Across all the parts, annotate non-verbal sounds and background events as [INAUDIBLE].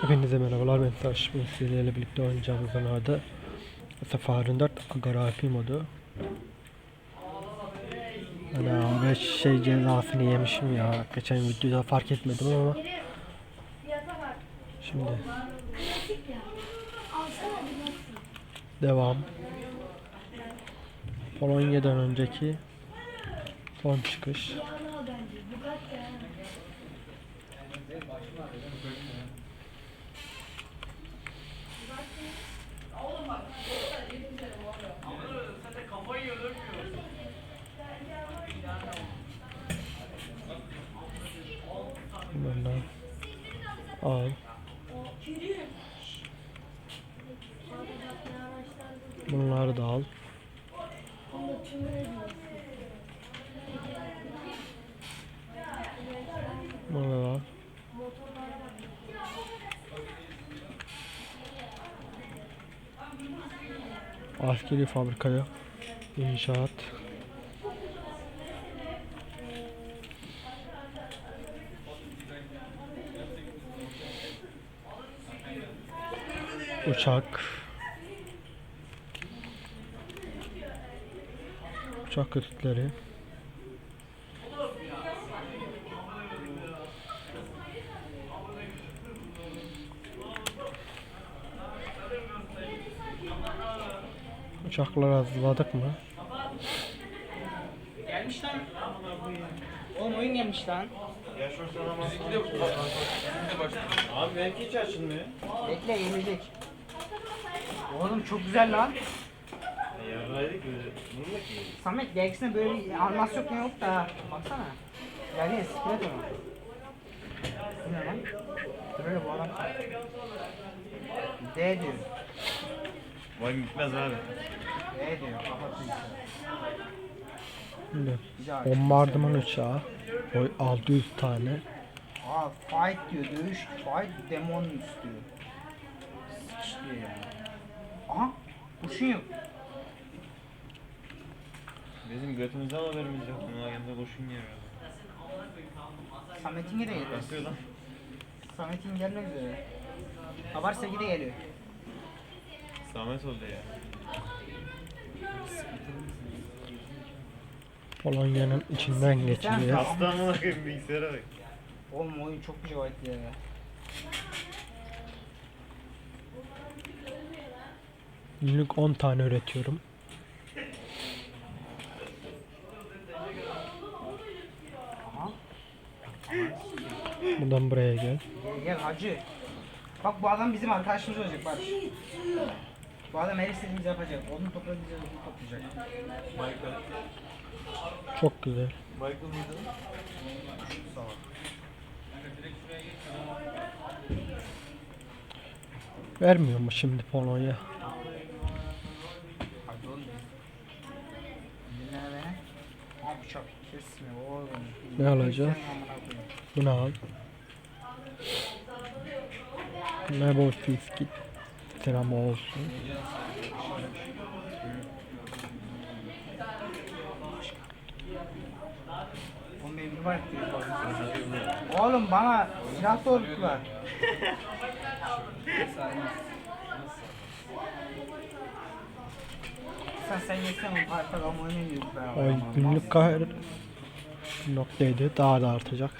Hepinize merhabalar ben Taş. Bugün sizlerle birlikte oynayacağımız oyunlarda Safarın 4 Agarapi modu. Ana ben şey cezasını yemişim ya. Geçen videoda fark etmedim ama. Şimdi devam. Polonya'dan önceki son çıkış. Bunlardan al. Bunları da al. Bunu da al. Askeri fabrikaya inşaat. Uçak. Uçak kırıkları. Uçakları hazırladık mı? Gelmiş lan. Oğlum oyun gelmiş lan. Abi benimki hiç açılmıyor. Bekle gelecek. Oğlum çok güzel lan. Yarraydık böyle. Bunu da ki. Samet dergisinde böyle bir animasyon ne yok da. Baksana. Yani siklet onu. Bu ne lan? Böyle bu adam. D diyor. Vay gitmez abi. D diyor. Kapatın. Bombardıman uçağı. Boy 600 tane. Aa fight diyor. Dövüş fight demon istiyor. Sıkış diyor yani. Aha. Kuşun yok. Bizim götümüzden haberimiz yok. Buna yanında koşun yer. Samet'in de geliyor. Yapıyor lan. Samet'in gelmek üzere. Haber 8'de geliyor. Samet oldu ya. Polonya'nın içinden geçiliyor. Hasta amına koyayım bilgisayara bak. Oğlum oyun çok güzel ya. Günlük 10 tane üretiyorum. Buradan buraya gel. Gel, hacı. Bak bu adam bizim arkadaşımız olacak bak. Bu adam her istediğimizi yapacak. Onu toplayacağız, onu toplayacak. Michael. Çok güzel. Michael mıydı? Vermiyor mu şimdi Polonya? Ne alacağız? Bunu al. Ne bu fiskit selam olsun. Oğlum bana silah doğrulttular. sen sen geçsen o parkta ama oynayamıyoruz beraber. Ama. günlük kahır noktaydı daha da artacak.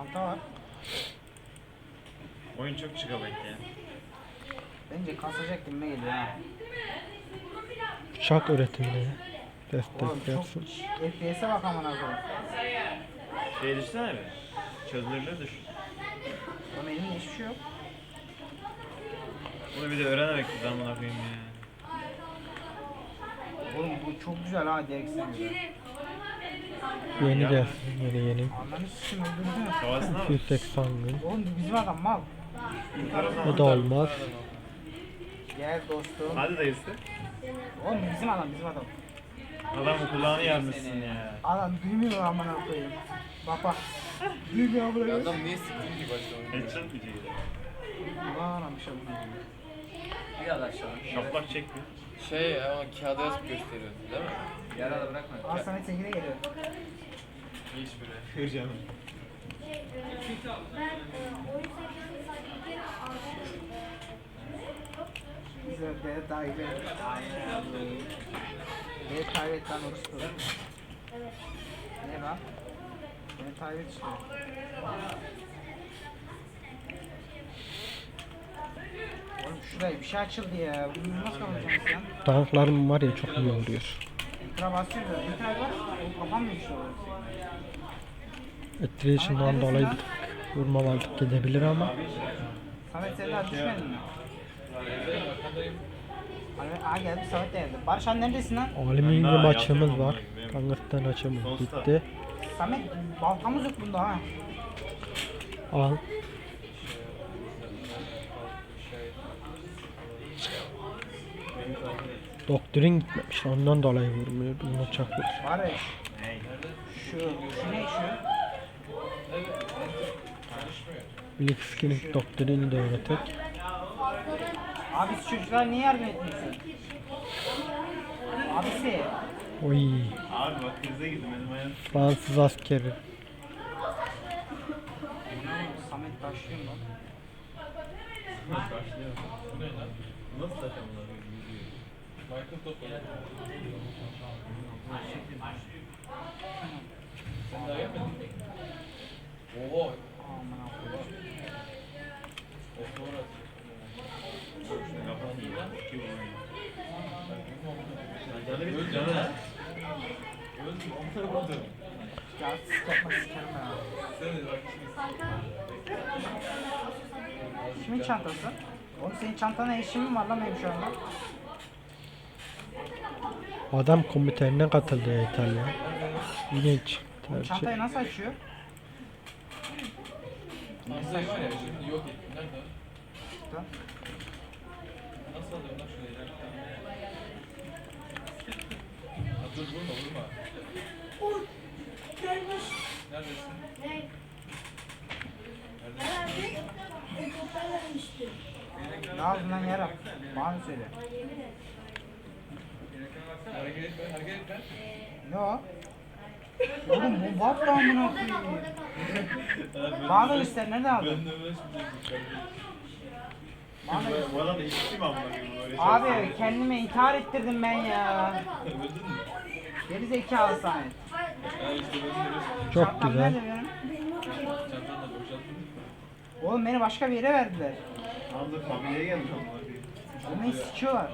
Çanta var. Oyun çok çıkabayt ya. Bence kasacak gibime geliyor ha. Uçak üretimine Oğlum destek çok yapsın. FPS'e bak amına koyayım. Şey düşsene bir. Çözünürlüğü düş. Oğlum elimde hiçbir şey yok. Bunu bir de öğrenerek biz amına koyayım ya. Oğlum bu çok güzel ha direksiyon gibi. Yeni gelsin yeni yeni. Ananı sikim öldürdü. Havasına mı? 280 gün. Oğlum bu bizim adam mal. O da olmaz. Gel dostum. Hadi dayısı. Oğlum bizim adam bizim adam. Adamın kulağını yarmışsın ya. Adam duymuyor amına koyayım. Bak bak. Duymuyor amına koyayım. Adam niye sıktın ki başta onu? Headshot diyecek. Ulan bir şey amına koyayım. Bir aşağı. Şaplak çekti. Şey ya o kağıda yazıp gösteriyordu değil mi? Yarada bırakma. Al Samet 8'e geliyor. Hiçbiri. Kır canım. Güzel, beni takip et. Beni takip et lan orospu. Ne lan? Beni takip et işte. Oğlum şuraya bir şey açıldı ya. Bunu nasıl alacağım sen? Tanklarım var ya çok iyi vuruyor. Enter'a basıyor da. Enter var. O kapanmıyor işte orası. Etkileşimden dolayı bir tık vurmamazlık gidebilir ama Samet sen daha düşmedin mi? Aa geldi Samet de geldi. Barış neredesin lan? alüminyum açığımız var. Tangırttan açığımız bitti. Samet baltamız yok bunda ha. Al. Doktrin gitmemiş ondan dolayı vurmuyor bizim uçaklar. Barış. Şu, şu ne şu? Blitzkrieg doktrini de öğretek. Abi siz çocuklar niye yardım etmiyorsun? Abisi. Oy. Abi bak krize girdim benim ayağım. Fransız askeri. Samet başlıyor mu? Nasıl. Canı bir canı ne? Öldüm. On tarafa atıyorum. Ya sıkma sikerim ben. ha. Sen de bak şimdi. Kimin çantası? Oğlum senin çantana eşim mi var lan benim? Adam komiterine katıldı ya İtalya. İlginç. Tercih. çantayı nasıl açıyor? Nasıl ya şimdi yok ettim. Nerede? Lan. Nasıl alıyorum lan şurayı? Dur vurma vurma. Neredesin? Ne yaptın lan yarab? Bana söyle. O? Oğlum bu bak da amına koyayım. Bana göster nereden aldın? Bana da göster. Bu adam da hiç kim amına koyayım. Abi kendime intihar ettirdim ben ya. Öldün mü? Geri zekalı öyle Çok Çantam güzel. nerede benim? Oğlum beni başka bir yere verdiler. Hamza familyaya gelmiş amına beni sikiyorlar.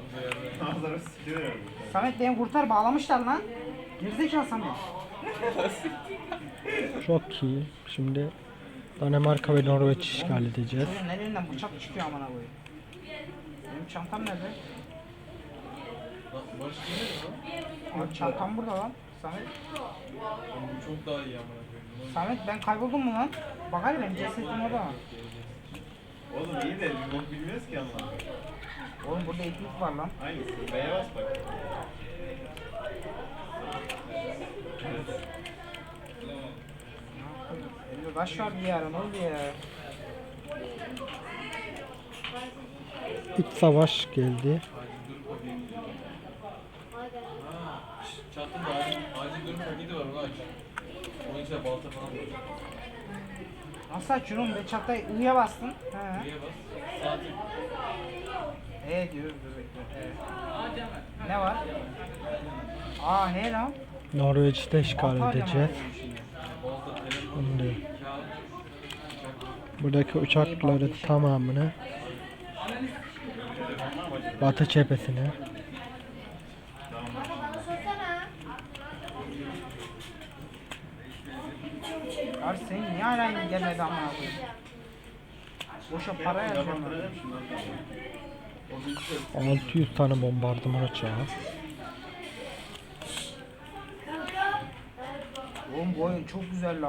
Hamza'ları sikiyor herhalde. Samet beni kurtar bağlamışlar lan. Gerizekalı Samet. Çok iyi. Şimdi Danimarka ve Norveç işgal edeceğiz. Çocuğun elinden bıçak çıkıyor amına koyayım. Benim çantam nerede? Abi çantam burada lan. Samet. Bu çok daha iyi amına koyayım. Samet ben kayboldum mu lan? Bak hadi benim cesetim orada. Oğlum iyi de bir bok bilmiyoruz ki koyayım. Oğlum burada ekmek var lan. B'ye bas bak. Elimde taş var bir ara ne oldu ya? İç savaş geldi. Şşt, çantamda acil, durum paketi var onu aç. Onun içine balta falan var. Nasıl açıyorsun oğlum? Ben çantayı I'ya bastın. He. Buraya bas. Saati. E diyor dur bekle. E. Ne var? Aa ne lan? Norveç'te işgal Antalya mı edeceğiz. şimdi? Onu diyor. Buradaki uçakları tamamını Batı cephesine Abi senin niye hala gelmedi amına koyayım? Boşa para yazıyorlar. Yaptıracağım şimdi lan. O bilgisayar 600 tane bombardıman uçağı. Oğlum bu oyun çok güzel la.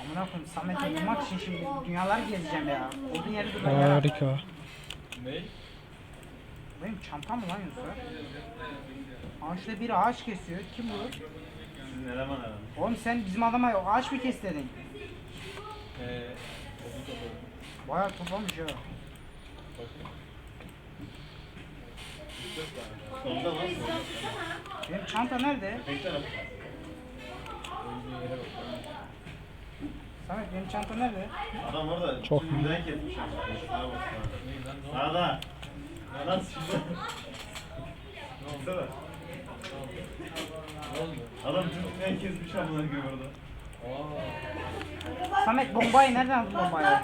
Amına koyayım Samet'i bulmak için şimdi dünyalar gezeceğim ya. Olduğun yeri dur ya. Harika. Ne? Benim çantam mı lan yoksa? Aa şurada biri ağaç kesiyor. Kim bu? Sizin eleman herhalde. Oğlum sen bizim adama ağaç mı kes dedin? Eee. Odun topladım. Bayağı toplamış ya. Benim çanta nerede? Samet benim çantam nerede? Adam orada Çok tümden kesmiş. Sağda. Ne oldu? Adam tümden kesmiş amına koyayım orada. Samet bombayı nereden aldın bombayı?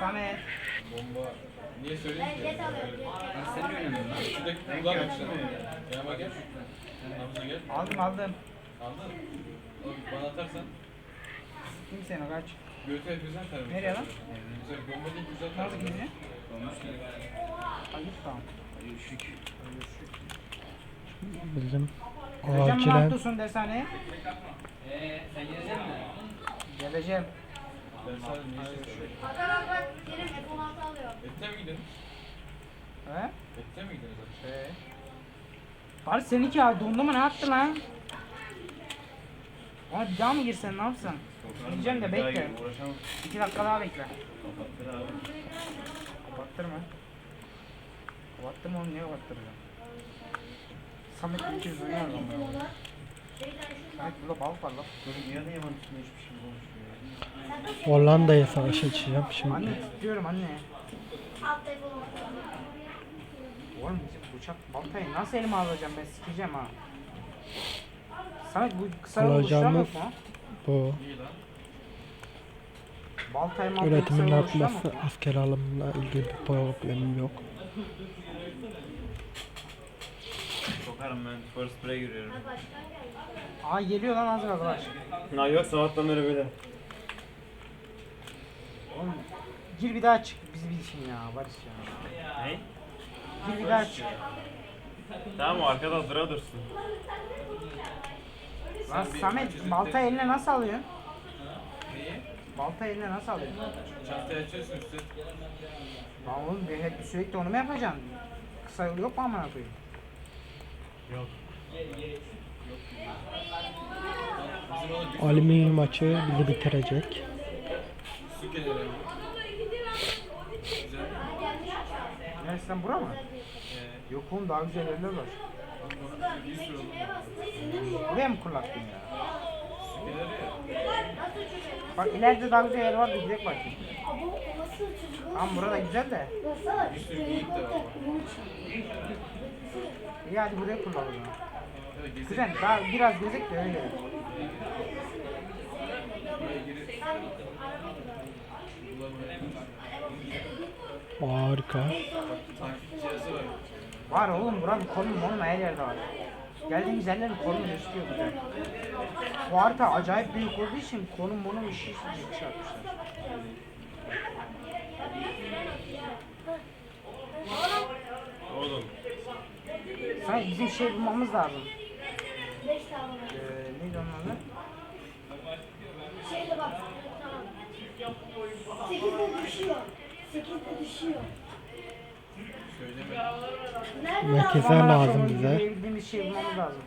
Samet. bomba. Niye söyleyeyim ki? Ben senin oynadın lan. Şuradaki açsana. mi? Yanıma gel. Hamza gel. Aldım aldım. Aldın. Oğlum Bana atarsan Kim sen o kaç? göğte yapıyorsan atarım. Nereye lan? Güzel bomba değil güzel Nasıl atarım. gidiyor? Hayır tamam. Bizim Geleceğim mi acilen hafta sonu dershaneye? Eee sen gelecek misin? Geleceğim. Hakan abi bak benim F16 alıyor. Ette mi gidelim? He? Ette mi gidelim? He. Bari seninki ya dondu mu ne yaptı lan? Ona bir daha mı girsen ne yapsan? Gideceğim de bekle. İki dakika daha bekle. Kapattır abi. Kapattırma. Kapattırma oğlum niye kapattıracağım? Samet bir kez oynuyor lan. Samet burada balık var lan. Çocuk niye de yaman üstüne hiçbir şey ya? Hollanda'ya savaş açacağım Anne şimdi. tutuyorum anne. Alt F16 Oğlum bizim bıçak baltayı nasıl elime alacağım ben sikeceğim ha. Samet bu kısa Alacağımız yok mu? bu. Baltayı maltayı üretimin artması asker alımına ilgili bir problemim yok. Sokarım ben. First spray'e giriyorum. Aa geliyor lan az kaldı. Ha yok sabahtan beri böyle. Oğlum gir bir daha çık biz bir için ya Barış ya. Ne? Gir bir daha çık. Tamam o arkada dura dursun. Lan Sen bir- Samet balta eline nasıl alıyorsun? Neyi? Balta eline nasıl alıyorsun? Çantayı açıyorsun üstte. Lan oğlum bir hep sürekli onu mu yapacaksın? Kısa yol yok mu amına koyayım? Yok. Alüminyum maçı bizi bitirecek. su abi. Güzel. Lan bura mı? Ee, Yok oğlum daha güzel yerler var. Buraya mı kurlattın ya? Bak ileride daha güzel yer var nasıl çocuk? Tamam burada güzel de. Bak. İyi hadi buraya gezelim. Güzel daha biraz gezek de öyle. Harika. Takip cihazı var. Var oğlum buranın konum oğlum her yerde var. Geldiğimiz yerlerin konumu gözüküyor burada. Bu harita acayip büyük olduğu için konum monum işi işi şey yapmışlar. Oğlum. Sanki bizim şey bulmamız lazım. 5 tane var. Ee, neydi onun adı? Şeyde bak. Tamam. 8'de düşüyor. 8'de düşüyor. Ondan lazım bize. yürüyebildiğimiz şey bulmamız lazım.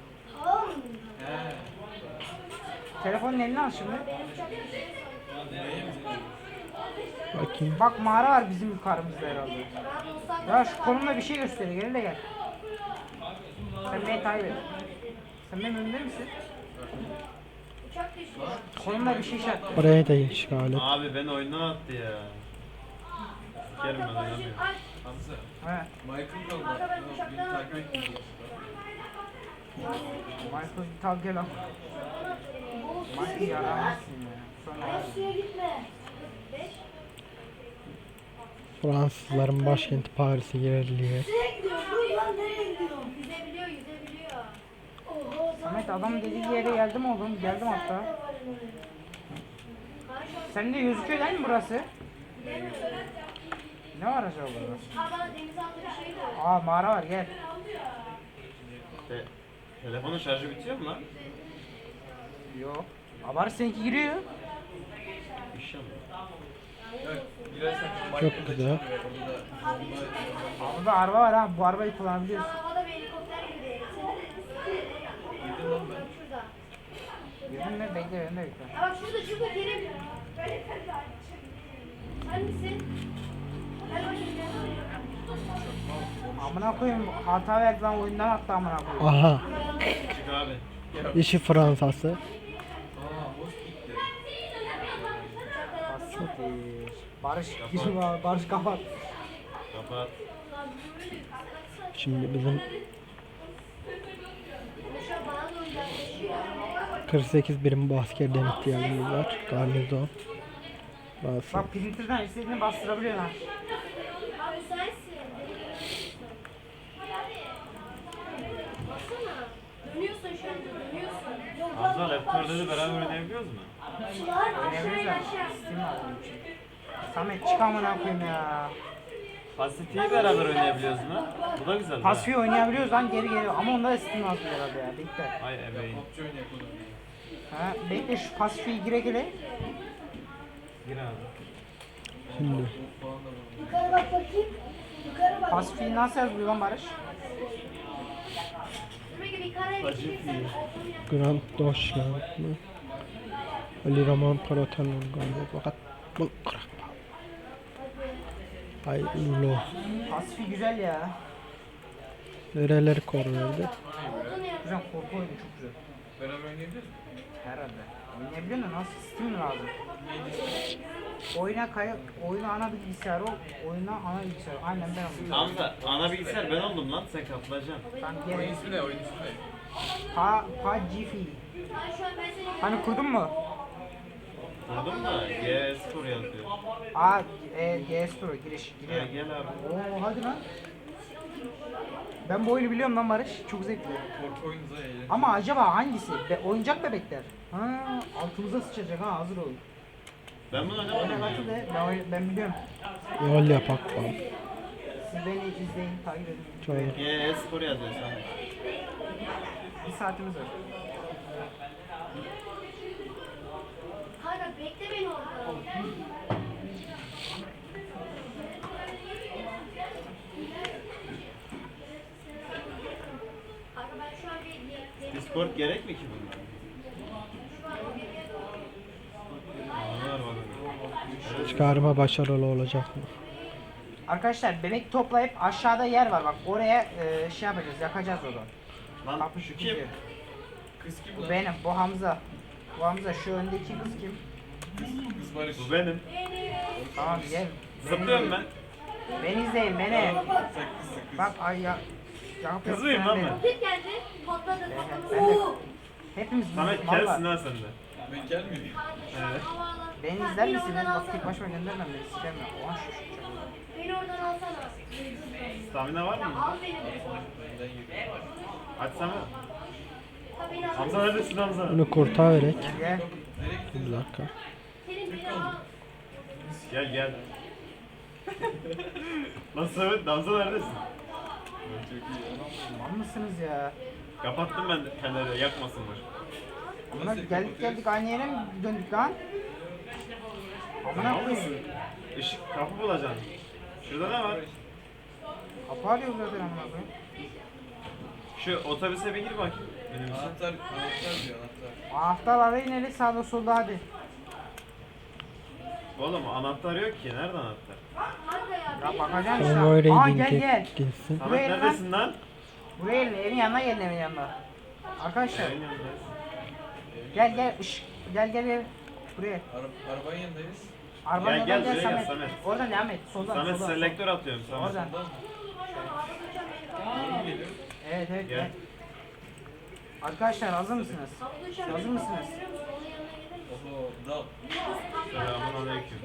Telefonun eline al şimdi. Bakayım. Bak mağara var bizim yukarımızda herhalde. Ben Ya şu konumda bir şey gösteriyor. Gel de gel. Sen beni takip et. Sen benim önümde misin? Konumda bir şey işaret. Oraya da işgal et. Abi beni oyundan attı ya. Sikerim ben oynamıyorum. Hamza. He. Michael. Kanka ben Beni takip etmiyor. Michael tal gel al. Michael yaramazsın ya. Sonra ay suya gitme. 5. Fransızların başkenti Paris'e. Oho, Samet adam dediği yere geldim oğlum. Geldim hatta. Sen de gözüküyor değil mi burası? Ne var acaba burada? Aa bana deniz altı bir şey. Aa mağara var gel. Te- telefonun şarjı bitiyor mu lan? Yok. Abar seninki giriyor. İnşallah. Çok güzel. Aa, Burada araba var ha. Bu arabayı kullanabiliyoruz. Aa, havada bir helikopter gibi. Girdim lan ben. Şurada. Girdin mi? Bekle ben de bekle. Aa bak şurada şurada Kerim. Hangisi? Amına koyayım hata verdi lan oyundan attı amına koyayım. Aha. Çık abi. İşi Fransası. Aa, hoş gitti. siktir. Barış, gir var, Barış kapat. Kapat. Şimdi bizim Şu an bana da uzaklaşıyor. 48 birim bu askerden ihtiyacımız var. Garnizon. Bazı. Bak printer'dan istediğini. Baksana. Dönüyorsun şu anda dönüyorsun. Yok, Hamza Left 4 Dead'i beraber oynayabiliyoruz mu? Aldım için. Samet çık amına koyayım ya. Pasifi'yi beraber oynayabiliyoruz mu? Bu da güzel. Pasifi oynayabiliyoruz lan geri geliyor ama onda da Steam aldım herhalde ya. Bekle. Ay ebeğin. Ha, bekle şu pasifiyi gire gire. Gir abi. Şimdi. Yukarı bak bakayım. Yukarı bak. Pasifiyi nasıl yazılıyor lan Barış? Geçirsen. Grand Deutschland mı? Ali Rahman Paratel'in galiba fakat bu kırak. Ay ulo. Pasifi güzel ya. Nereleri koruyordu? Güzel korku oyunu çok güzel. Beraber oynayabiliriz mi? Herhalde. Oynayabiliyor musun? Nasıl mi lazım? Oyuna kayıt, oyuna ana bilgisayar ol, oyuna ana bilgisayar. Aynen ben alayım. Hamza ana bilgisayar ben oldum lan sen katılacaksın. Ben Oyun ismi ne? Oyun ismi ne? Pa, pa Gifi. Hani kurdun mu? Vurdum da G Spor yazıyor. Aa, e, GS Pro giriş, giriyor. gel abi. Oo hadi lan. Ben bu oyunu biliyorum lan Barış. Çok zevkli. Korku oyunu da eğlenceli. Ama acaba hangisi? Be, oyuncak bebekler. Ha, altımıza sıçacak ha hazır olun. Ben bunu Oyuna oynamadım katıl ya. de ben, ben biliyorum. Yol yapak falan. Siz beni izleyin, takip edin. Çok G Spor yazıyor sana. Bir saatimiz var. Kanka bekle beni orada. Ben Discord gerek mi ki bunlar? Anlar bana. Çıkarma başarılı olacak mı? Arkadaşlar bebek toplayıp aşağıda yer var bak oraya e, şey yapacağız yakacağız onu. Lan Kapı şu kim? Kız kim Bu lan? benim bu Hamza. Bu Hamza şu öndeki kız kim? Kız Barış. Bu benim. Tamam gel. Zıplıyorum ben. Beni izleyin beni. Bak ay ya. Yap Kız mıyım lan ben? Roket geldi. Patladı patladı. Oo. Hepimiz Samet gelsin lan sen de. Ben gelmiyor. Evet. Beni izler beni misiniz? oradan Bak tek alsana. başıma göndermem beni sikemem. Ulan şu şu şu. Beni oradan alsana. Stamina var mı? Al beni. Yürü. Açsana. Hamza neredesin Hamza? Bunu kurtar verek. Gel? Bir dakika. Senin beni al. Gel gel. Lan Samet Hamza neredesin? Çok iyi. Mal mısınız ya? Kapattım ben feneri yakmasınlar. Amına geldik geldik aynı yere mi döndük lan? Amına koyayım. Işık kapı bulacaksın. Şurada ne var? Kapı arıyor zaten amına koyayım. Şu otobüse bir gir bakayım. Benim için. Anahtar, anahtar diyor anahtar. Anahtar arayın hele sağda solda hadi. Oğlum anahtar yok ki. Nerede anahtar? Ya. Bakacaksın işte. Aa gel gel. gelsin. Buraya Samet lan. neredesin lan? Buraya gelin evin yanına gelin evin yanına. Arkadaşlar Evin yanındayız. gel gel ışık gel gel gel. Buraya. Ara, arabanın yanındayız. Arabanın Gel, oradan gel, gel şuraya gel, Samet. Samet. Oradan devam et. Soldan Samet soldan. selektör atıyorum Samet. Oradan. Evet evet Gel. Arkadaşlar hazır mısınız? Hazır mısınız? Selamun aleyküm.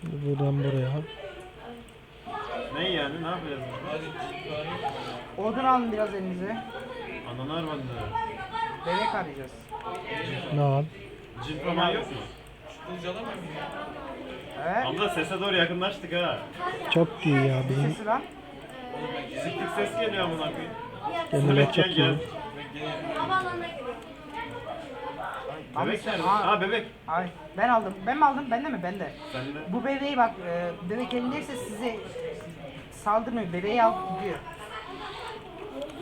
Şimdi buradan buraya. Ne yani? Ne yapacağız? Odun alın biraz elinize. Ananar bandı. Bebek arayacağız. Ne al? Cin falan yok mu? Kılıcı alamıyor muyum ya? Evet. Sese doğru yakınlaştık ha. Çok iyi ya bizim Sesi lan. Oğlum ben gene, Siktik ses geliyor amına koyayım. gemiler Samet çok gel iyi. gel. ben gene Havaalanına giriyor. Bebek nerede? Aa, Aa bebek. Ay ben aldım. Ben mi aldım? Bende mi? Bende. Sen de. Bu bebeği bak, e, bebek elindeyse size saldırmıyor. Bebeği al gidiyor.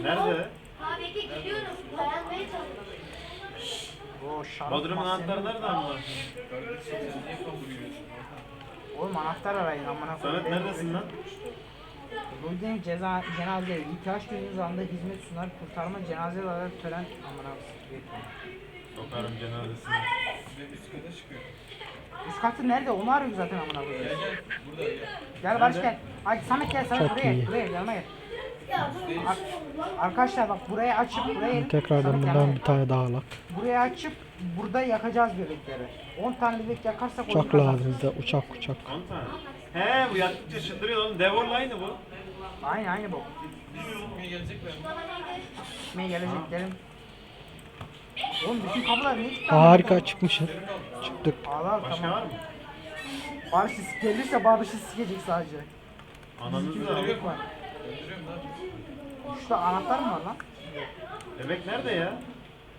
Nerede? Ha bekle geliyorum. Dayanmaya çalışıyorum. O şarap Bodrum'un mahzeni. anahtarı nerede yürüyorsun? Oğlum anahtar arayın amına koyayım. Samet neredesin lan? Bugün ceza cenaze ihtiyaç duyduğunuz anda hizmet sunar kurtarma cenaze olarak tören amına koyayım. Sokarım cenazesine. Üst katı nerede? Onu arıyoruz zaten amına koyayım. Gel gel. Burada gel. Gel Barış gel. Hadi Samet gel Samet Çok buraya iyi. gel. Buraya gel yanıma gel. Ya bu Ar- Arkadaşlar bak burayı açıp buraya Tekrardan gel. bir tane daha alak. Buraya açıp burada yakacağız bebekleri. 10 tane bebek yakarsak Uçak lazım bize uçak uçak. 10 tane. He bu yattıkça çıldırıyor oğlum. Devor'la aynı bu. Aynı aynı bu. Sikmeye gelecekler? Gitmeye geleceklerim. Oğlum bütün kapılar niye kilitli? Harika çıkmışız. Çıktık. Allah Başka tamam. var mı? Barış'ı gelirse Barış'ı sikecek sadece. Ananız da var. Öldürüyorum? Şurada anahtar mı var lan? Bebek nerede ya?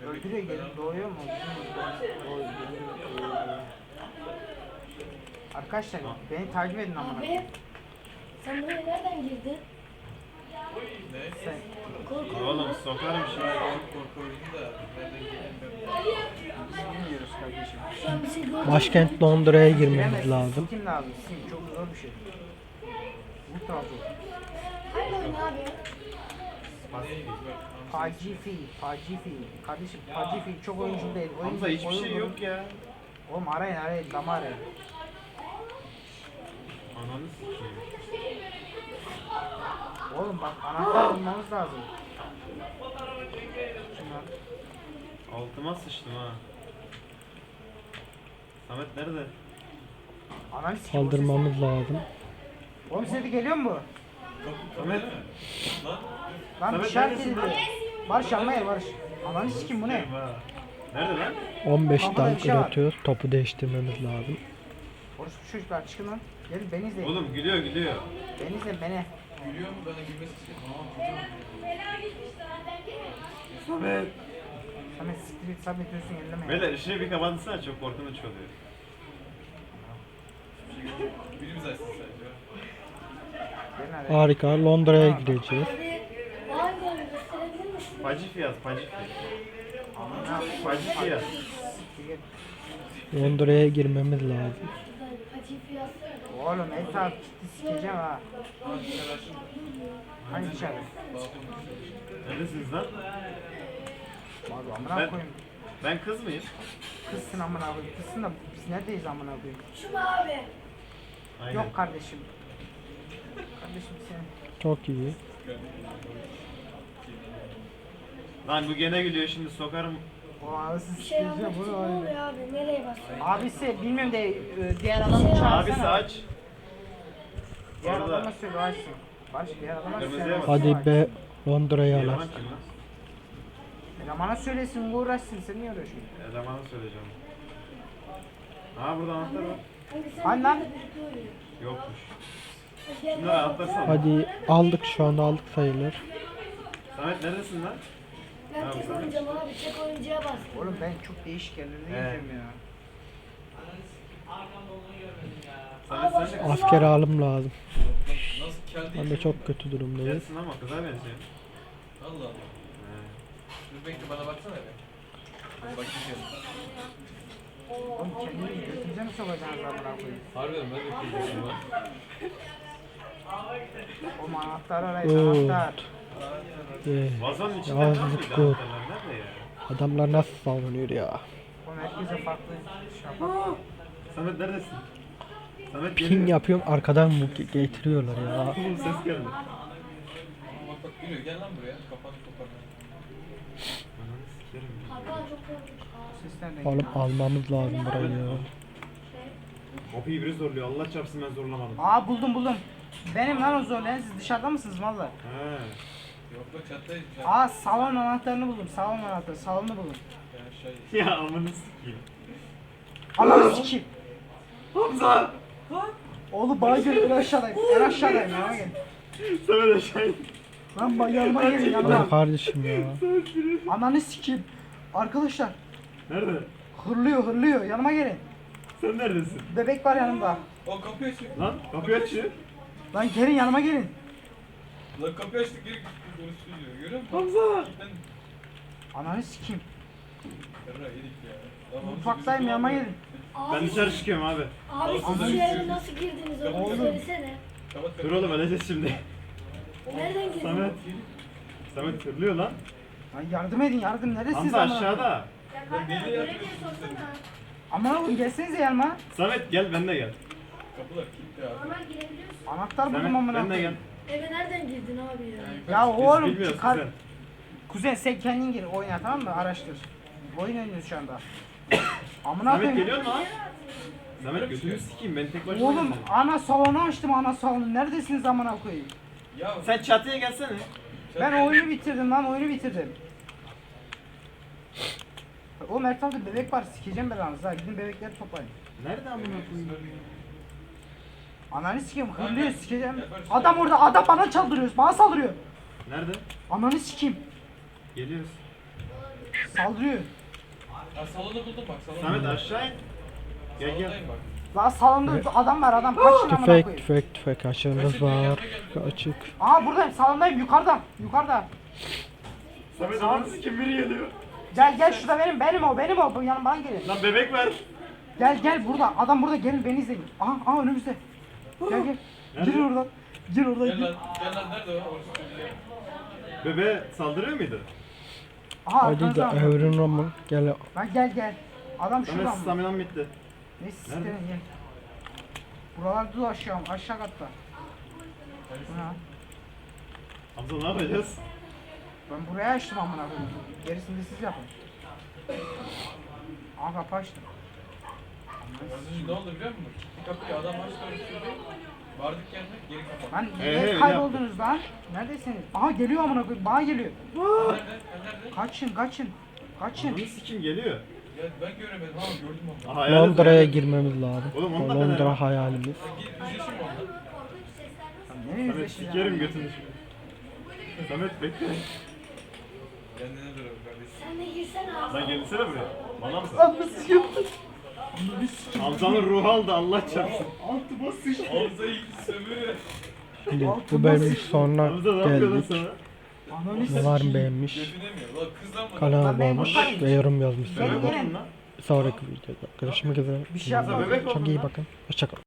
Öldürüyor gelin doğuyor mu? Doğuyor. Arkadaşlar beni takip edin amına. Abi sen buraya nereden girdin? Ne? Sen Korku. Oğlum sokarım şimdi. Korku oyunu da. Nereden bilmiyoruz kardeşim. Şu an bir şey gördün mü? Başkent Londra'ya girmemiz lazım. Kim lazım? Sim çok zor bir şey. Ultra zor. Hangi oyun abi? Kardeşim Pacifi çok oyuncu değil. Oyun, Hamza hiçbir oyun- şey yok ya. Oğlum arayın arayın dama arayın. Ananı sikeyim. Oğlum bak anahtar bulmamız lazım. Şunlar. Altıma sıçtım ha. Samet nerede? Ananı sikeyim, Saldırmamız lazım. Oğlum size de geliyor mu bu? Samet. Lan bir edildi. lan? Barış gel Barış. Ananı sikim bu ne? Nerede lan? 15 Kapıda bir tank şey var. üretiyoruz. Topu değiştirmemiz lazım. Barış çocuklar çıkın lan. Gelin beni izleyin. Oğlum gülüyor gülüyor. Beni izleyin beni. gülüyor mu? Bana gülmesi gülüyor. Samet. Samet siktir git Samet diyorsun elleme. Beyler ışığı bir kapatsana çok korkunç oluyor. Birimiz açsın sadece. Gelin araya. Harika. Londra'ya gireceğiz. Abi o hangi oyunu gösterebilir misin? Pacifi yaz Pacifi. Amına Pacifi yaz. siktir git. Londra'ya girmemiz lazım. Oğlum gitti sikeceğim ha. Hangi? Balkon Neredesiniz lan? Abi amına koyayım. Ben kız mıyım? Kızsın amına koyayım. Kızsın da biz neredeyiz amına koyayım? Şu abi? Aynen. Yok kardeşim. Kardeşim sen. Çok iyi. Lan bu gene gülüyor şimdi sokarım. O Bir şey yapmak için bunu ne abi. oluyor abi? Nereye basıyorsun? Abisi bilmiyorum de e, diğer adamı çağırsana. Abisi aç. Diğer Orada. adama söyle açsın. Baş diğer adama Kırmızıya söyle. bak. Hadi be Londra'ya Eleman alak. kim lan? Elemana söylesin uğraşsın sen niye uğraşıyorsun? Elemanı söyleyeceğim. Aa burada anahtar var. Sen Hani birlikte oynuyor. Yokmuş. Gel, Şunları atlasana. Hadi aldık şu anda aldık sayılır. Samet neredesin lan? Ben tek oynayacağım abi. Tek oyuncuya bas. Oğlum ben çok değişik yerlerde He. geziyorum ya. Samet sen de Asker alım lazım. Nasıl Ben de çok kötü durumdayız. Gelsin ama kıza benziyor. Allah Allah. Dur bekle bana baksana bir. Bakayım. Oğlum kendini götünüze mi sokacaksınız amına koyayım? Harbiden ben de lan. Oğlum anahtar arayın anahtar. Vazonun içinde adamlar nasıl savunuyor ya? Oğlum herkese farklı şey. Samet neredesin? Samet Ping geliyor. yapıyorum arkadan ge- getiriyorlar ya. Oğlum ses geldi. Gel lan buraya. Kafanı Oğlum almamız lazım burayı ya. Kapıyı biri zorluyor. Allah çarpsın ben zorlamadım. Aa buldum buldum. Benim lan o zorlayan siz dışarıda mısınız valla? He. Yok bak çattayız. Aa salon anahtarını buldum salon anahtarı salonu buldum. Aşağı Ya amını sikeyim. Ananı sikeyim. Hamza! Oğlum bana gel en aşağıdayım en aşağıdayım yanıma gel. Samet aşağı in. Lan bak yanıma gelin Lan yanıma. kardeşim ya. Ananı sikeyim. Arkadaşlar Nerede? hırlıyor hırlıyor yanıma gelin. Sen neredesin? Bebek var yanımda. O kapıyı açtık. Lan kapıyı açıyor. Lan gelin yanıma gelin. Lan kapıyı açtık geri konuşuyor. Görüyor musun? Hamza! Ben Ananı sikeyim. Yarra yedik ya. Lan Hamza Mutfaktayım bizim yanıma abi. gelin. Ben Abi, dışarı çıkıyorum abi. abi siz şu eve nasıl girdiniz onu Oğlum. söylesene. Kapat Dur oğlum öleceğiz şimdi. Nereden girdin? Samet. Samet fırlıyor lan. Lan yardım edin yardım neresiniz Hamza amına aşağıda. Lan deli yapıyorsun sen. Aman oğlum gelsenize yanıma. Samet gel ben de gel. Kapılar kilitli abi. Normal girebiliyorsun. Anahtar buldum amına de gel. koyayım. Eve nereden girdin abi ya? Ya Biz oğlum bilmiyoruz çıkar. sen. Kuzen sen kendin gir oyna tamam mı? Araştır. Oyun oynuyoruz şu anda. [COUGHS] Amına Samet koyayım. geliyor mu lan? Samet götünü sikeyim ben tek başıma Oğlum geldim. ana salonu açtım ana salonu. Neredesiniz amına koyayım? Ya Sen çatıya gelsene. Ben oyunu bitirdim lan oyunu bitirdim. O Mert'te bebek var sikeceğim belanızı ha gidin bebekleri toplayın. Nerede amına koyayım? Ananı sikeyim hırlıyor sikeceğim. Adam orada adam bana çaldırıyor bana saldırıyor. Nerede? Ananı sikeyim Geliyoruz. saldırıyor. Ya salonu buldum bak salonu. Samet aşağı in. Gel gel. Salondayım bak. Lan salonda adam var adam kaçın amına Tüfek koyayım. tüfek tüfek aşağımız var. Açık. Aa buradayım salondayım yukarıda yukarıda. Samet ananı sikim biri geliyor. Gel gel şurada benim benim o benim o bu yanım bana gelin. Lan bebek ver. Gel gel burada adam burada gelin beni izleyin. Aha aha önümüzde. Gel gel. Gir Nerede? oradan. Gir oradan Gel gir. lan gel lan nerede o? Bebeğe saldırıyor muydu? Aha Hadi de arkanızda. evrin Roman. Gel. Lan gel gel. Adam Samet şuradan mı? staminam bitti. Neyse Nerede? sikerim gel. Buralarda dolaşıyorum aşağı katta. Bu ne? Hamza ne yapacağız? Ben buraya açtım amına koyayım. Gerisini de siz yapın. Aa kapı açtım. Ne oldu biliyor musun? Kapıyı adam açtı örtüyordu. Vardık yanına geri kapattı. Lan Ee, öyle kayboldunuz lan? Neredesiniz? Aha geliyor amına koyayım. Bana geliyor. Nerede? Nerede? Kaçın kaçın. Kaçın. Ananı sikim geliyor. Ya ben göremedim ama gördüm onu. Aha, Londra'ya girmemiz lazım. Oğlum onu da ben Londra hayalimiz. Nereye Samet sikerim götünü şimdi. Samet bekle. Kendine dur kardeşim. Sen de girsene abi. Lan gelsene buraya. Bana mısın? Nasıl yaptın? Hamza'nın ruhu aldı Allah çarpsın. Altıma sıçtı. Hamza'yı sömürü. Bu bölüm sonuna geldik. Var mı beğenmiş? Kanala abone olmuş ve yorum yazmışsınız. Sonraki videoda görüşmek üzere. Bir şey Çok iyi bakın. Hoşçakalın.